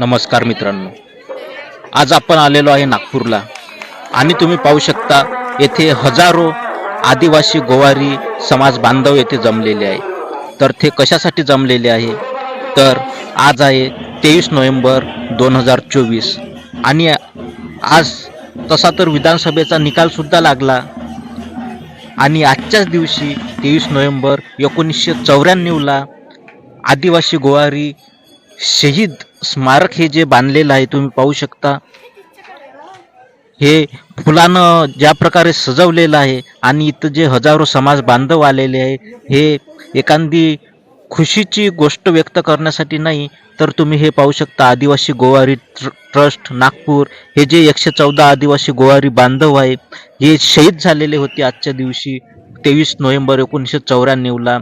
नमस्कार मित्रांनो. आज आपण आलेलो आहे नागपूरला. आणि तुम्ही पाहू शकता येथे हजारो आदिवासी गोवारी समाज बांधव येथे जमलेले आहे. तर ते कशासाठी जमलेले आहे? तर आज आहे तेवीस नोव्हेंबर दोन हजार चोवीस. आणि आज तसा तर विधानसभेचा निकालसुद्धा लागला. आणि आजच्याच दिवशी तेवीस नोव्हेंबर एकोणीसशे चौऱ्याण्णवला आदिवासी गोवारी शहीद स्मारक हे जे बांधलेलं आहे तुम्ही पाहू शकता. हे फुलानं ज्या प्रकारे सजवलेलं आहे आणि इथं जे हजारो समाज बांधव आलेले आहे हे एखादी खुशीची गोष्ट व्यक्त करण्यासाठी नाही तर तुम्ही हे पाहू शकता आदिवासी गोवारी ट्र ट्रस्ट नागपूर हे जे एकशे चौदा आदिवासी गोवारी बांधव आहे हे शहीद झालेले होते आजच्या दिवशी तेवीस नोव्हेंबर एकोणीसशे चौऱ्याण्णवला.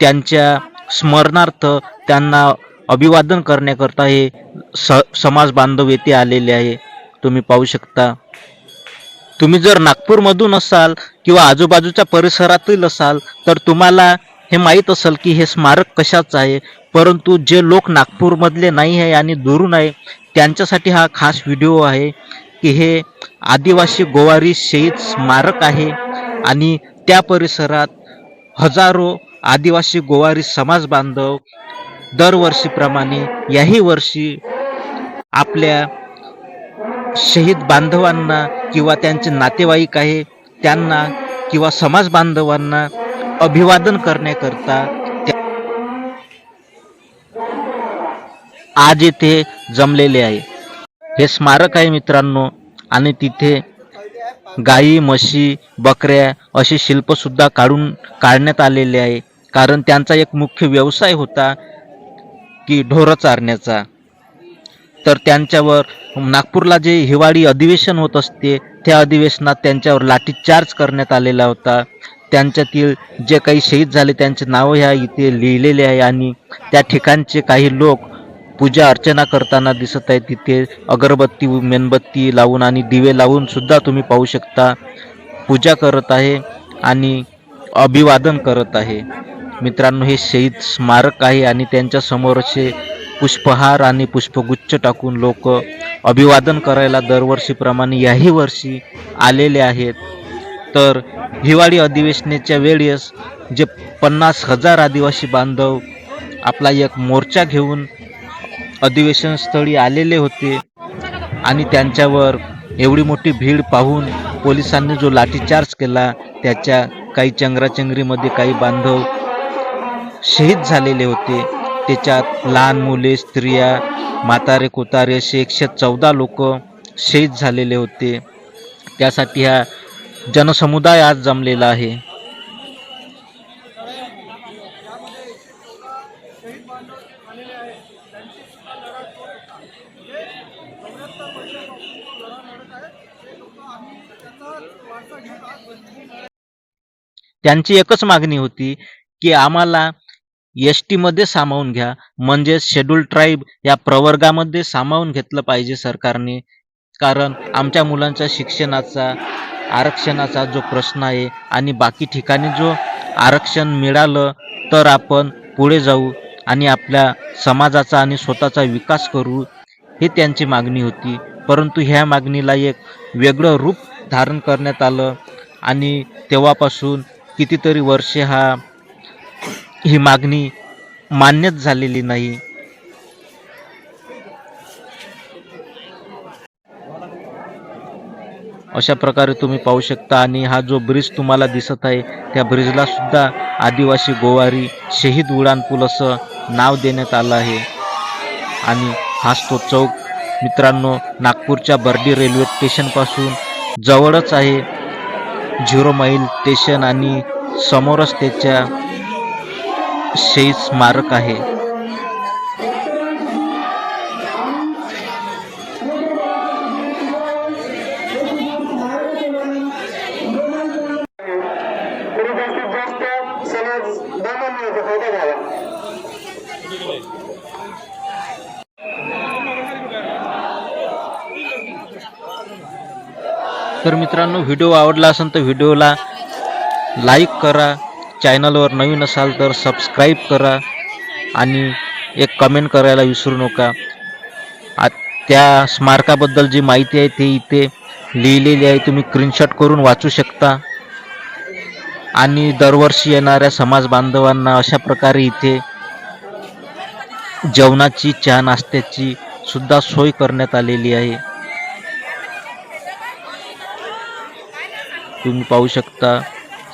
त्यांच्या स्मरणार्थ त्यांना अभिवादन करण्याकरता हे स समाज बांधव येथे आलेले आहे. तुम्ही पाहू शकता. तुम्ही जर नागपूरमधून असाल किंवा आजूबाजूच्या परिसरातील असाल तर तुम्हाला हे माहीत असेल की हे स्मारक कशाचं आहे. परंतु जे लोक नागपूरमधले नाही आहे आणि दुरून आहे त्यांच्यासाठी हा खास व्हिडिओ आहे की हे आदिवासी गोवारी शहीद स्मारक आहे आणि त्या परिसरात हजारो आदिवासी गोवारी समाज बांधव दरवर्षीप्रमाणे याही वर्षी आपल्या शहीद बांधवांना किंवा त्यांचे नातेवाईक आहे त्यांना किंवा समाज बांधवांना अभिवादन करण्याकरता आज येथे जमलेले आहे. हे स्मारक आहे मित्रांनो आणि तिथे गाई म्हशी बकऱ्या असे शिल्पसुद्धा काढून काढण्यात आलेले आहे. कारण त्यांचा एक मुख्य व्यवसाय होता की ढोरं चारण्याचा. तर त्यांच्यावर नागपूरला जे हिवाळी अधिवेशन होत असते त्या अधिवेशनात त्यांच्यावर लाठीचार्ज करण्यात आलेला होता. त्यांच्यातील जे काही शहीद झाले त्यांचे नावं ह्या इथे लिहिलेले आहे आणि त्या ठिकाणचे काही लोक पूजा अर्चना करताना दिसत आहे तिथे अगरबत्ती मेणबत्ती लावून आणि दिवे लावून सुद्धा तुम्ही पाहू शकता. पूजा करत आहे आणि अभिवादन करत आहे. मित्रांनो हे शहीद स्मारक आहे आणि त्यांच्या समोरचे पुष्पहार आणि पुष्पगुच्छ टाकून लोक अभिवादन करायला दरवर्षीप्रमाणे याही वर्षी आलेले आहेत. तर हिवाळी अधिवेशनाच्या वेळेस जे पन्नास हजार आदिवासी बांधव आपला एक मोर्चा घेऊन अधिवेशनस्थळी आलेले होते आणि त्यांच्यावर एवढी मोठी भीड पाहून पोलिसांनी जो लाठीचार्ज केला त्याच्या काही चंगराचंगरीमध्ये काही बांधव शहीद झालेले होते. त्याच्यात लहान मुले स्त्रिया म्हातारे कोतारे असे एकशे चौदा लोक शहीद झालेले होते. त्यासाठी हा जनसमुदाय आज जमलेला आहे. त्यांची एकच मागणी होती की आम्हाला एस टीमध्ये सामावून घ्या. म्हणजेच शेड्यूल ट्राईब या प्रवर्गामध्ये सामावून घेतलं पाहिजे सरकारने. कारण आमच्या मुलांच्या शिक्षणाचा आरक्षणाचा जो प्रश्न आहे आणि बाकी ठिकाणी जो आरक्षण मिळालं तर आपण पुढे जाऊ आणि आपल्या समाजाचा आणि स्वतःचा विकास करू ही त्यांची मागणी होती. परंतु ह्या मागणीला एक वेगळं रूप धारण करण्यात आलं आणि तेव्हापासून कितीतरी वर्षे हा ही मागणी मान्यच झालेली नाही. अशा प्रकारे तुम्ही पाहू शकता आणि हा जो ब्रिज तुम्हाला दिसत आहे त्या ब्रिजला सुद्धा आदिवासी गोवारी शहीद उडान पूल असं नाव देण्यात आलं आहे. आणि हाच तो चौक मित्रांनो नागपूरच्या बर्डी रेल्वे स्टेशनपासून जवळच आहे. झिरो माईल स्टेशन आणि समोरच त्याच्या शहीद स्मारक आहे. तर मित्रांनो व्हिडिओ आवडला असेल तर व्हिडिओला लाईक करा. चॅनलवर नवीन असाल तर सबस्क्राईब करा आणि एक कमेंट करायला विसरू नका. आ- त्या स्मारकाबद्दल जी माहिती आहे ते इथे लिहिलेली आहे. तुम्ही स्क्रीनशॉट करून वाचू शकता. आणि दरवर्षी येणाऱ्या समाज बांधवांना अशा प्रकारे इथे जेवणाची चहा नाश्त्याची सुद्धा सोय करण्यात आलेली आहे. तुम्ही पाहू शकता.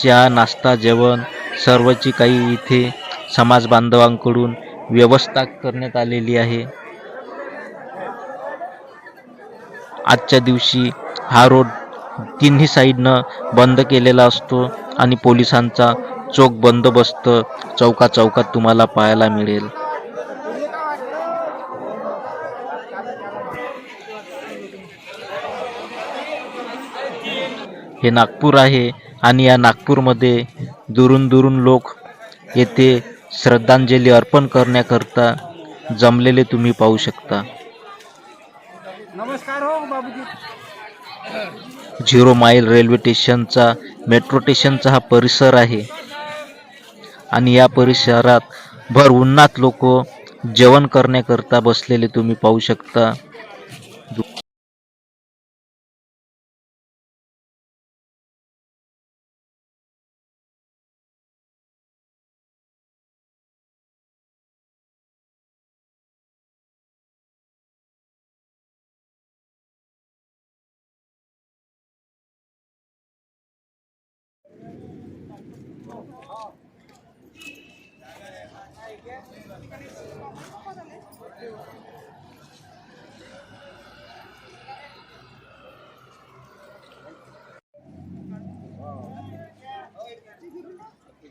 चहा नाश्ता जेवण सर्वची काही इथे समाज बांधवांकडून व्यवस्था करण्यात आलेली आहे. आजच्या दिवशी हा रोड तिन्ही साईडनं बंद केलेला असतो आणि पोलिसांचा चोख बंदोबस्त चौका चौकात तुम्हाला पाहायला मिळेल. हे नागपूर आहे आणि या नागपूरमध्ये दुरून दुरून लोक येथे श्रद्धांजली अर्पण करण्याकरता जमलेले तुम्ही पाहू शकता. नमस्कार हो बाबूजी. झिरो माईल रेल्वे स्टेशनचा मेट्रो स्टेशनचा हा परिसर आहे. आणि या परिसरात भर उन्हात लोक जेवण करण्याकरता बसलेले तुम्ही पाहू शकता.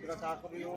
Gracias.